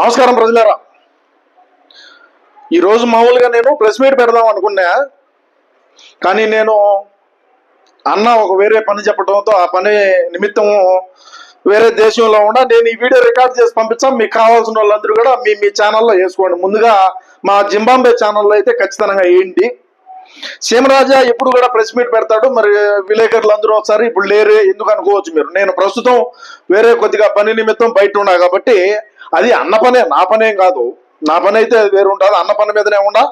నమస్కారం ప్రజలారా. ఈరోజు మామూలుగా నేను ప్రెస్ మీట్ పెడదాం అనుకున్నా. కానీ నేను అన్న ఒక వేరే పని చెప్పడంతో ఆ పని నిమిత్తం వేరే దేశంలో ఉన్నా నేను ఈ వీడియో రికార్డ్ చేసి పంపించాం. మీకు కావాల్సిన వాళ్ళందరూ కూడా మీ మీ ఛానల్లో వేసుకోండి. ముందుగా మా జింబాంబే ఛానల్లో అయితే ఖచ్చితంగా వేయండి. సీమరాజా ఎప్పుడు కూడా ప్రెస్ మీట్ పెడతాడు. మరి విలేకరులు అందరూ ఒకసారి ఇప్పుడు లేరే ఎందుకు అనుకోవచ్చు మీరు? నేను ప్రస్తుతం వేరే కొద్దిగా పని నిమిత్తం బయట ఉన్నా కాబట్టి అది అన్న పనే నా పనేం కాదు. నా పని అయితే అది వేరు ఉంటుంది అన్న పని మీదనే ఉండా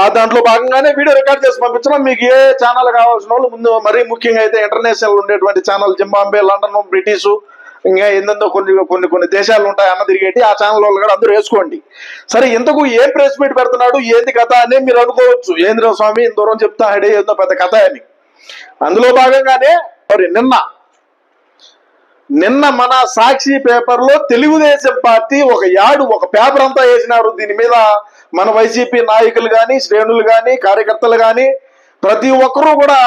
ఆ దాంట్లో భాగంగానే వీడియో రికార్డ్ చేసి పంపించడం. మీకు ఏ ఛానల్ కావాల్సిన వాళ్ళు ముందు మరీ ముఖ్యంగా అయితే ఇంటర్నేషనల్ ఉండేటువంటి ఛానల్ జింబాంబే లండన్ బ్రిటిషు ఇంకా ఏందో కొన్ని కొన్ని కొన్ని దేశాలు ఉంటాయి అన్న తిరిగేటి ఆ ఛానల్ వాళ్ళు కూడా అందరూ వేసుకోండి. సరే ఇంతకు ఏం ప్రెస్ మీట్ పెడుతున్నాడు? ఏంది కథ అని మీరు అనుకోవచ్చు. ఏంద్ర స్వామి ఇంత దూరం చెప్తాడే ఏందో పెద్ద కథ అని. అందులో భాగంగానే మరి నిన్న నిన్న మన సాక్షి పేపర్లో తెలుగుదేశం పార్టీ ఒక యాడు ఒక పేపర్ అంతా వేసినారు. దీని మీద మన వైసీపీ నాయకులు గాని శ్రేణులు గాని కార్యకర్తలు గాని ప్రతి ఒక్కరూ కూడా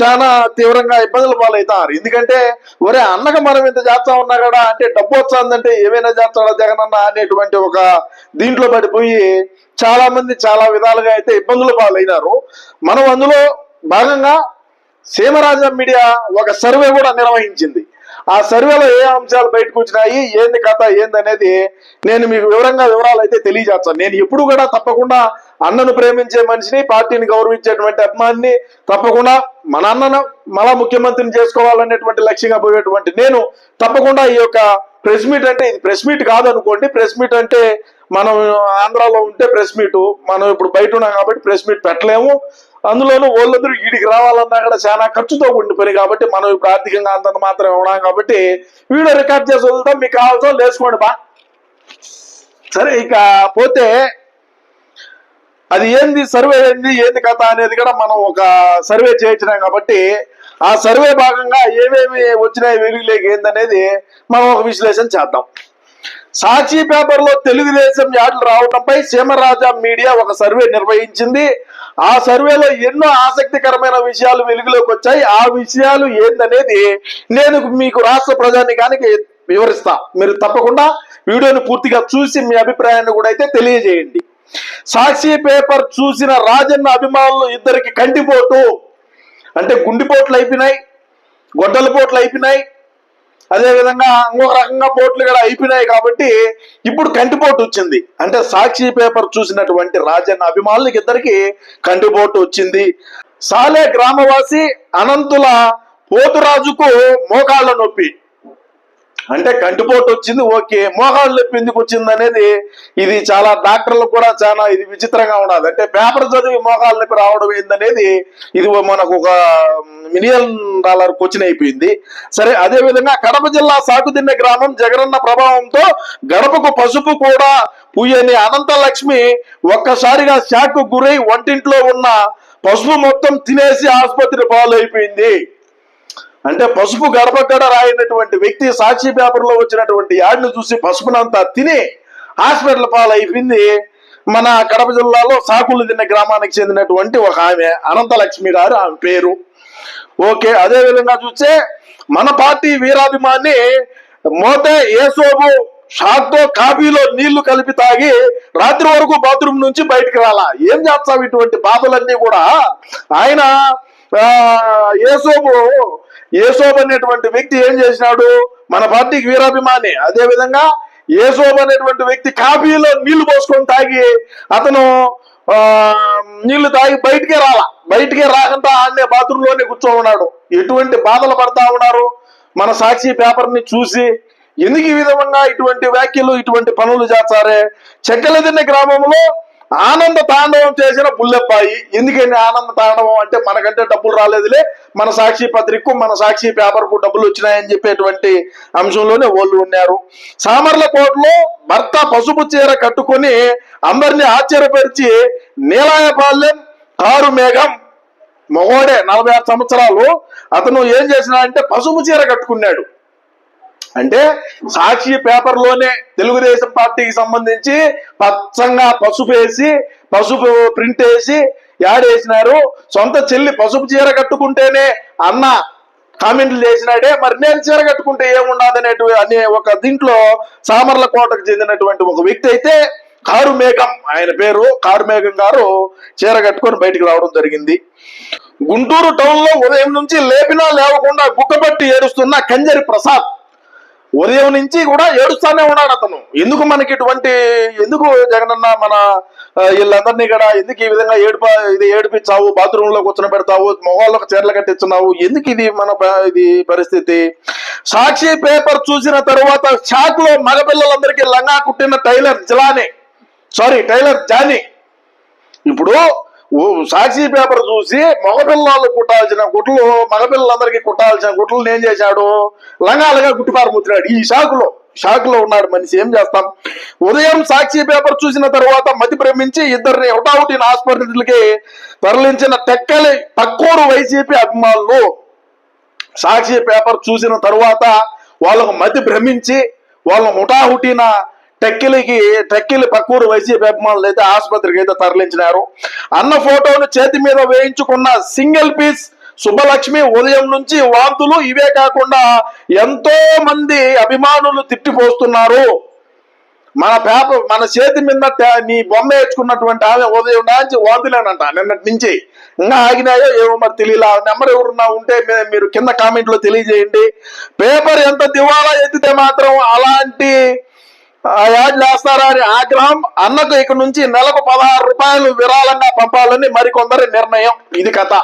చాలా తీవ్రంగా ఇబ్బందులు పాలవుతారు. ఎందుకంటే ఒరే అన్నగా మనం ఇంత చేస్తా ఉన్నా కదా అంటే డబ్బు వచ్చిందంటే ఏమైనా చేస్తాడా జగనన్న అనేటువంటి ఒక దీంట్లో పడిపోయి చాలా మంది చాలా విధాలుగా అయితే ఇబ్బందులు పాలైనారు. మనం అందులో భాగంగా సీమరాజ మీడియా ఒక సర్వే కూడా నిర్వహించింది. ఆ సర్వేలో ఏ అంశాలు బయటకు వచ్చినాయి ఏంది కథ ఏంది అనేది నేను మీకు వివరంగా వివరాలు అయితే తెలియజేస్తాను. నేను ఎప్పుడు కూడా తప్పకుండా అన్నను ప్రేమించే మనిషిని పార్టీని గౌరవించేటువంటి అభిమానిని తప్పకుండా మన అన్నను మళ్ళా ముఖ్యమంత్రిని చేసుకోవాలనేటువంటి లక్ష్యంగా పోయేటువంటి నేను తప్పకుండా ఈ యొక్క ప్రెస్ మీట్ అంటే ఇది ప్రెస్ మీట్ కాదనుకోండి ప్రెస్ మీట్ అంటే మనం ఆంధ్రాలో ఉంటే ప్రెస్ మీట్ మనం ఇప్పుడు బయట ఉన్నాం కాబట్టి ప్రెస్ మీట్ పెట్టలేము. అందులోనూ వాళ్ళందరూ వీడికి రావాలన్నా కూడా చాలా ఖర్చుతో ఉండి పని కాబట్టి మనం ఇప్పుడు ఆర్థికంగా అంతంత మాత్రమే ఉన్నాం కాబట్టి వీడియో రికార్డ్ చేసి వదులుతాం. మీకు కావాల్సిన లేసుకోండి బా. సరే ఇక పోతే అది ఏంది సర్వే ఏంది ఏంది కథ అనేది కూడా మనం ఒక సర్వే చేయించినాం కాబట్టి ఆ సర్వే భాగంగా ఏమేమి వచ్చినాయి వెలుగులేక ఏందనేది మనం ఒక విశ్లేషణ చేద్దాం. సాక్షి పేపర్లో తెలుగుదేశం యాడ్లు రావడంపై సీమరాజా మీడియా ఒక సర్వే నిర్వహించింది. ఆ సర్వేలో ఎన్నో ఆసక్తికరమైన విషయాలు వెలుగులోకి వచ్చాయి. ఆ విషయాలు ఏందనేది నేను మీకు రాష్ట్ర ప్రజానికానికి వివరిస్తా. మీరు తప్పకుండా వీడియోని పూర్తిగా చూసి మీ అభిప్రాయాన్ని కూడా అయితే తెలియజేయండి. సాక్షి పేపర్ చూసిన రాజన్న అభిమానులు ఇద్దరికి కంటిపోటు అంటే గుండిపోట్లు అయిపోయినాయి గొడ్డల పోట్లు అయిపోయినాయి అదే విధంగా ఇంకొక రకంగా పోట్లు కూడా అయిపోయినాయి కాబట్టి ఇప్పుడు కంటిపోటు వచ్చింది. అంటే సాక్షి పేపర్ చూసినటువంటి రాజన్న అభిమానులకి ఇద్దరికి కంటిపోటు వచ్చింది. సాలే గ్రామవాసి అనంతుల పోతురాజుకు మోకాళ్ళ నొప్పి. అంటే కంటిపోటు వచ్చింది ఓకే. మోకాళ్ళు నొప్పి ఎందుకు వచ్చింది అనేది ఇది చాలా డాక్టర్లు కూడా చాలా ఇది విచిత్రంగా ఉండదు అంటే పేపర్ చదివి మోకాళ్ళ నొప్పి రావడం ఏందనేది ఇది మనకు ఒక మిలియన్ డాలర్ క్వశ్చన్ అయిపోయింది. సరే అదే విధంగా కడప జిల్లా సాకుదిన్నె గ్రామం జగనన్న ప్రభావంతో గడపకు పసుపు కూడా పూయని అనంతలక్ష్మి ఒక్కసారిగా షాక్ గురై వంటింట్లో ఉన్న పసుపు మొత్తం తినేసి ఆసుపత్రి పాలైపోయింది. అంటే పసుపు గడపగడ రాయినటువంటి వ్యక్తి సాక్షి పేపర్లో వచ్చినటువంటి యాడ్ను చూసి పసుపునంతా తిని హాస్పిటల్ పాలైపోయింది. మన కడప జిల్లాలో సాకులు తిన్న గ్రామానికి చెందినటువంటి ఒక ఆమె అనంతలక్ష్మి గారు ఆమె పేరు. ఓకే అదే విధంగా చూస్తే మన పార్టీ వీరాభిమాని మోతే ఏసోబు షాక్తో కాఫీలో నీళ్ళు కలిపి తాగి రాత్రి వరకు బాత్రూమ్ నుంచి బయటికి రాలా. ఏం చేస్తావు ఇటువంటి బాధలన్నీ కూడా? ఆయన ఏసోబు ఏసోబ్ అనేటువంటి వ్యక్తి ఏం చేసినాడు? మన పార్టీకి వీరాభిమాని. అదే విధంగా ఏసోబ్ అనేటువంటి వ్యక్తి కాఫీలో నీళ్ళు పోసుకొని తాగి అతను ఆ నీళ్ళు తాగి బయటికే రాలా. బయటికే రాకుండా ఆడనే బాత్రూమ్లోనే కూర్చో ఉన్నాడు. ఎటువంటి బాధలు పడతా ఉన్నారు? మన సాక్షి పేపర్ని చూసి ఎందుకు ఈ విధంగా ఇటువంటి వ్యాఖ్యలు ఇటువంటి పనులు చేస్తారే? చెక్కలదిన్న గ్రామంలో ఆనంద తాండవం చేసిన బుల్లెప్పాయి ఎందుకని ఆనంద తాండవం అంటే మనకంటే డబ్బులు రాలేదులే మన సాక్షి పత్రికకు మన సాక్షి పేపర్కు డబ్బులు వచ్చినాయని చెప్పేటువంటి అంశంలోనే వాళ్ళు ఉన్నారు. సామర్లకోటలో భర్త పసుపు చీర కట్టుకొని అందరిని ఆశ్చర్యపరిచి నీలాయపాలెం కారు మేఘం. మగోడే నలభై ఆరు సంవత్సరాలు. అతను ఏం చేసినాడంటే పసుపు చీర కట్టుకున్నాడు. అంటే సాక్షి పేపర్లోనే తెలుగుదేశం పార్టీకి సంబంధించి పచ్చంగా పసుపు వేసి పసుపు ప్రింట్ వేసి యాడ్ వేసినారు. సొంత చెల్లి పసుపు చీర కట్టుకుంటేనే అన్న కామెంట్లు చేసినాడే. మరి నేను చీర కట్టుకుంటే ఏముండదు అనే ఒక దీంట్లో సామర్ల కోటకు చెందినటువంటి ఒక వ్యక్తి అయితే కారు మేఘం ఆయన పేరు. కారు మేఘం గారు చీర కట్టుకొని బయటికి రావడం జరిగింది. గుంటూరు టౌన్లో ఉదయం నుంచి లేపినా లేవకుండా గుక్కబట్టి ఏడుస్తున్న కంజరి ప్రసాద్. ఉదయం నుంచి కూడా ఏడుస్తానే ఉన్నాడు అతను. ఎందుకు మనకి ఇటువంటి ఎందుకు జగనన్న మన వీళ్ళందరినీ కూడా ఎందుకు ఈ విధంగా ఏడుప ఇది ఏడిపించావు బాత్రూమ్లో కూర్చొని పెడతావు మొగాళ్ళకు చీరలు కట్టించున్నావు ఎందుకు ఇది మన ఇది పరిస్థితి? సాక్షి పేపర్ చూసిన తర్వాత షాక్లో మగపిల్లలందరికీ లంగా కుట్టిన tailor Jilani. Sorry tailor Jani. ఇప్పుడు సాక్షి పేపర్ చూసి మగపిల్లలు కుట్టాల్సిన గుట్లు మగపిల్లలందరికీ కుట్టాల్సిన గుట్లు ఏం చేశాడు? లంగాలుగా గుట్టుపారముచ్చినాడు ఈ షాకులో షాకులో ఉన్నాడు మనిషి. ఏం చేస్తాం? ఉదయం సాక్షి పేపర్ చూసిన తర్వాత మతి భ్రమించి ఇద్దరిని ఒకటావుటిన హాస్పిటల్కి తరలించిన టెక్కలి తక్కువ వైసీపీ అభిమానులు సాక్షి పేపర్ చూసిన తరువాత వాళ్ళకు మతి భ్రమించి వాళ్ళ హుటాహుటిన టెక్కిలికి టెక్కిలి పక్కూరు వైసీపీ అభిమానులు అయితే ఆసుపత్రికి అయితే తరలించినారు. అన్న ఫోటోను చేతి మీద వేయించుకున్న సింగిల్ పీస్ సుబ్బలక్ష్మి ఉదయం నుంచి వాంతులు ఇవే కాకుండా ఎంతో మంది అభిమానులు తిట్టిపోస్తున్నారు. మన పేపర్ మన చేతి మీద నీ బొమ్మ వేసుకున్నటువంటి ఆమె ఉదయం నుంచి వాంతులేనంట నిన్నటి నుంచి. ఇంకా ఆగినాయో ఏమో మరి తెలియలా నెంబర్ ఎవరున్నా ఉంటే మీరు కింద కామెంట్లో తెలియజేయండి. పేపర్ ఎంత దివాలా ఎత్తితే మాత్రం అలాంటి ఆ చేస్తారా అని ఆగ్రహం అన్నకు ఇక నుంచి నెలకు పదహారు రూపాయలు విరాళంగా పంపాలని మరికొందరి నిర్ణయం. ఇది కథ.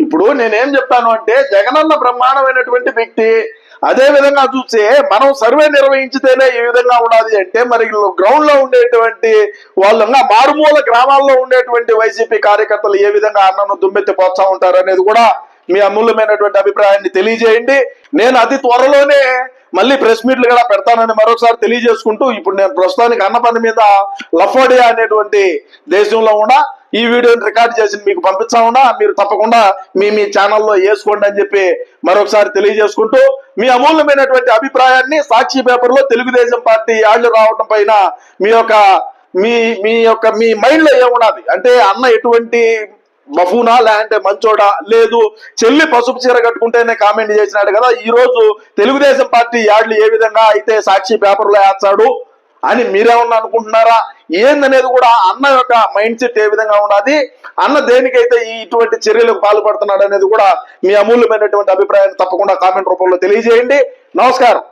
ఇప్పుడు నేనేం చెప్తాను అంటే జగనన్న బ్రహ్మాండమైనటువంటి వ్యక్తి. అదే విధంగా చూస్తే మనం సర్వే నిర్వహించితేనే ఈ విధంగా ఉండాలి అంటే మరి గ్రౌండ్లో ఉండేటువంటి వాళ్ళు మారుమూల గ్రామాల్లో ఉండేటువంటి వైసీపీ కార్యకర్తలు ఏ విధంగా అన్నను దుమ్మెత్తి పోతా ఉంటారు అనేది కూడా మీ అమూల్యమైనటువంటి అభిప్రాయాన్ని తెలియజేయండి. నేను అతి త్వరలోనే మళ్ళీ ప్రెస్ మీట్లు కూడా పెడతానని మరొకసారి తెలియజేసుకుంటూ ఇప్పుడు నేను ప్రస్తుతానికి అన్న పని మీద లఫోడియా అనేటువంటి దేశంలో కూడా ఈ వీడియోని రికార్డ్ చేసి మీకు పంపించామన్నా మీరు తప్పకుండా మీ మీ ఛానల్లో వేసుకోండి అని చెప్పి మరొకసారి తెలియజేసుకుంటూ మీ అమూల్యమైనటువంటి అభిప్రాయాన్ని సాక్షి పేపర్లో తెలుగుదేశం పార్టీ యాళ్ళు రావటం పైన మీ యొక్క మీ మీ యొక్క మీ మైండ్లో ఏమున్నది? అంటే అన్న ఎటువంటి మఫూనా లేదంటే మంచోడా? లేదు. చెల్లి పసుపు చీర కట్టుకుంటేనే కామెంట్ చేసినాడు కదా. ఈ రోజు తెలుగుదేశం పార్టీ యాడ్లు ఏ విధంగా అయితే సాక్షి పేపర్లో వేస్తాడు అని మీరేమన్నా అనుకుంటున్నారా? ఏందనేది కూడా అన్న యొక్క మైండ్ సెట్ ఏ విధంగా ఉన్నది? అన్న దేనికైతే ఈ ఇటువంటి చర్యలకు పాల్పడుతున్నాడు అనేది కూడా మీ అమూల్యమైనటువంటి అభిప్రాయాన్ని తప్పకుండా కామెంట్ రూపంలో తెలియజేయండి. నమస్కారం.